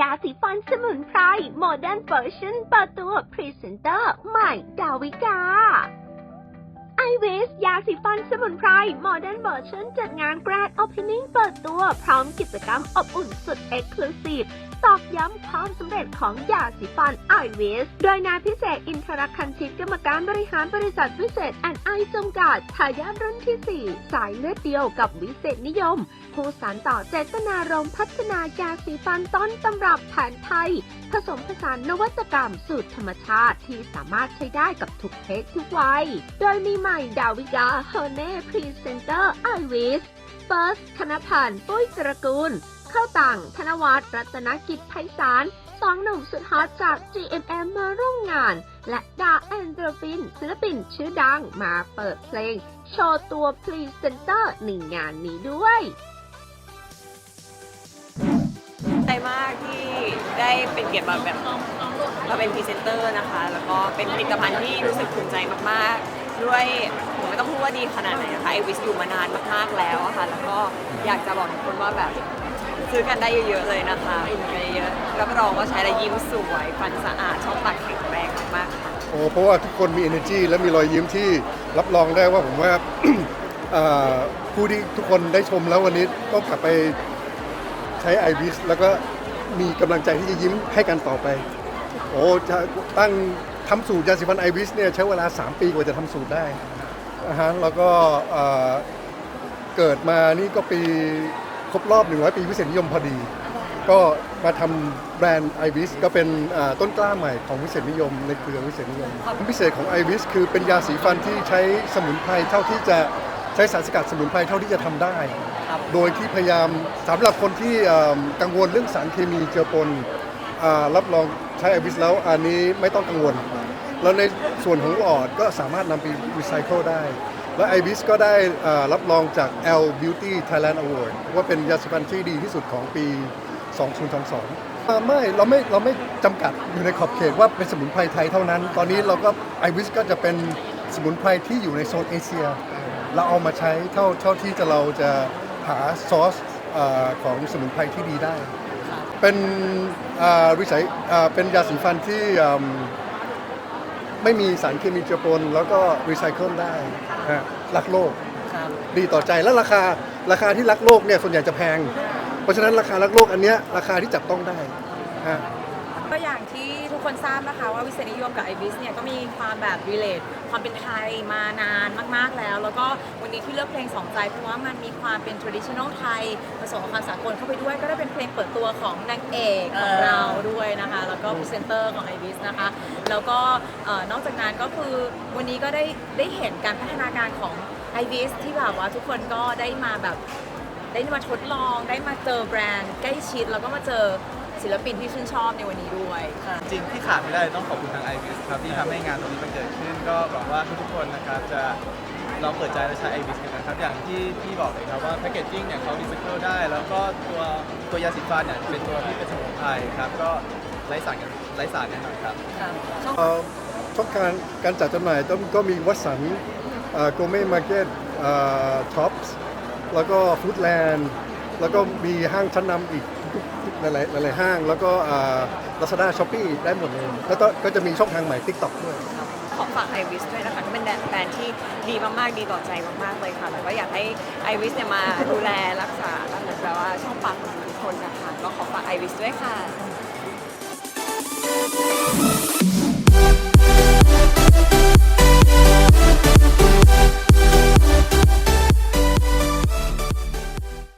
ยาสีฟันสมุนไพรโมเดิร์นเวอร์ชันเปิดตัวพรีเซนเตอร์ใหม่ดาวิกาไอเวสยาสีฟันสมุนไพรโมเดิร์นเวอร์ชันจัดงานแกรนด์โอเพนนิ่งเปิดตัว พร้อมกิจกรรมอบอุ่นสุดเอ็กซ์คลูซีฟ ตอกย้ำความสำเร็จของยาสีฟันไอเวสโดยนายพิเศษอินทรคันชิตกรรมการบริหารบริษัทวิเศษแอนไอจำกัดทายาทรุ่นที่ 4 สายเลือดเดียวกับวิเศษนิยม ผู้สานต่อเจตนารมพัฒนายาสีฟันต้นตำรับแผนไทย ผสมผสานนวัตกรรมสูตรธรรมชาติที่สามารถใช้ได้กับทุกเพศทุกวัย โดยมีใหม่ดาวิกาเฮเน่พรีเซนเตอร์ไอวิสเฟิร์สคณพันธ์ปุ้ยตระกูล เข้าต่างธนวัฒน์รัตนกิจไพศาลสองหนุ่มสุดฮอตจาก GMM มาร่วมงาน และดาแอนเดรฟินศิลปินชื่อดังมาเปิดเพลง โชว์ตัวพรีเซนเตอร์ในงานนี้ด้วยใจมากที่ได้เป็นเกียรติมาแบบมาเป็นพรีเซนเตอร์นะคะ แล้วก็เป็นผลิตภัณฑ์ที่รู้สึกภูมิใจมากๆ ด้วยผมไม่ต้องพูดว่าดีขนาดไหนนะคะไอวิสอยู่มานานมากๆแล้วอะค่ะ แล้วก็อยากจะบอกทุกคนว่าแบบ ซื้อกันได้เยอะๆเลยนะคะอุ่นกันเยอะๆรับรองว่าใช้แล้วยิ้มสวยฟันสะอาดช่องปากแข็งแรงมากๆค่ะโอ้เพราะว่าทุกคนมี energy และมีรอยยิ้มที่รับรองได้ว่าผมว่า เอ่อผู้ที่ทุกคนได้ชมแล้ววันนี้ต้องกลับไปใช้ไอวิสแล้วก็มีกำลังใจที่จะยิ้มให้กันต่อไป โอ้จะตั้งทำสูตรยาสีฟันไอวิสเนี่ยใช้เวลา 3 ปีกว่าจะทำสูตรได้นะฮะแล้วก็เอ่อเกิดมานี่ก็ปี ครบรอบ 100 ปีวิเศษนิยมพอดี ก็มาทำแบรนด์ไอวิสก็เป็นอ่าต้นกล้าใหม่ของวิเศษนิยม ในเครือวิเศษนิยมความพิเศษของไอวิสคือเป็นยาสีฟันที่ใช้สมุนไพรเท่าที่จะใช้สารสกัดสมุนไพรเท่าที่จะทำได้ ครับ โดยที่พยายามสำหรับคนที่เอิ่มกังวลเรื่องสารเคมีเจือปนอ่ารับรองใช้ไอวิสแล้วอันนี้ไม่ต้องกังวล แล้วในส่วนของหลอดก็สามารถนำไปรีไซเคิลได้ และไอวิสก็ได้รับรองจาก L Beauty Thailand Award ว่าเป็นยาสีฟันที่ดีที่สุดของปี 2022 ไม่เราไม่เราไม่จำกัดอยู่ในขอบเขตว่าเป็นสมุนไพรไทยเท่านั้น ตอนนี้เราก็ไอวิสก็จะเป็นสมุนไพรที่อยู่ในโซนเอเชีย เราเอามาใช้เท่าเท่าที่จะเราจะหาซอสอของสมุนไพรที่ดีได้ เป็นวิสัยเป็นยาสีฟันที่ ไม่มีสารเคมีเจือปนแล้วก็รีไซเคิลได้ฮะรักโลก ครับดีต่อใจและราคาราคาที่รักโลกเนี่ยส่วนใหญ่จะแพง เพราะฉะนั้นราคารักโลกอันเนี้ยราคาที่จับต้องได้ฮะ ก็อย่างที่ทุกคนทราบนะคะว่าวิเศษนิยมกับไอบิสเนี่ยก็มีความแบบรีเลทความเป็นไทยมานานมากๆแล้ว แล้วก็วันนี้ที่เลือกเพลงสองใจเพราะว่ามันมีความเป็น traditional ไทยผสมกับความสากลเข้าไปด้วย ก็ได้เป็นเพลงเปิดตัวของนางเอกของเราด้วยนะคะ แล้วก็พรีเซนเตอร์ของไอบิสนะคะ แล้วก็นอกจากนั้นก็คือวันนี้ก็ได้ได้เห็นการพัฒนาการของไอบิสที่แบบว่าทุกคนก็ได้มาแบบได้มาทดลองได้มาเจอแบรนด์ใกล้ชิดแล้วก็มาเจอ ศิลปินที่ชื่นชอบในวันนี้ด้วยค่ะ จริงที่ขาดไม่ได้ต้องขอบคุณทาง i อ i s ครับที่ทำให้งานตรงนี้มันเกิดขึ้น ก็หวังว่าทุกๆคนนะครับจะลองเปิดใจและใช้ i อ i s กันนะครับ อย่างที่พี่บอกเลยครับว่าแพคเกจจิ้งเนี่ยเขารีไซเคิลได้ แล้วก็ตัวตัวยาสีฟันเนี่ยเป็นตัวที่เป็นสมุนไพรครับก็ไร้สารกันไร้สารแน่นอนครับเอ่อช่องการการจัดจำหน่ายต้องก็มีวัสันโกเม่มาร์เก็ตท็อปส์แล้วก็ฟู้ดแลนด์แล้วก็มีห้างชั้นนำอีกทุกๆ หลายๆหลายๆห้าง แล้วก็ลาซาด้าช้อปปี้ได้หมดเลย แล้วก็ก็จะมีช่องทางใหม่ TikTok ด้วย ขอฝากไอวิสด้วยนะคะก็เป็นแบรนด์ที่ดีมากๆ ดีต่อใจมากๆเลยค่ะแล้วก็อยากให้ไอวิสเนี่ยมาดูแลรักษาเหมือนแบบว่าช่องปากของทุกคนนะคะ ก็ขอฝากไอวิสด้วยค่ะ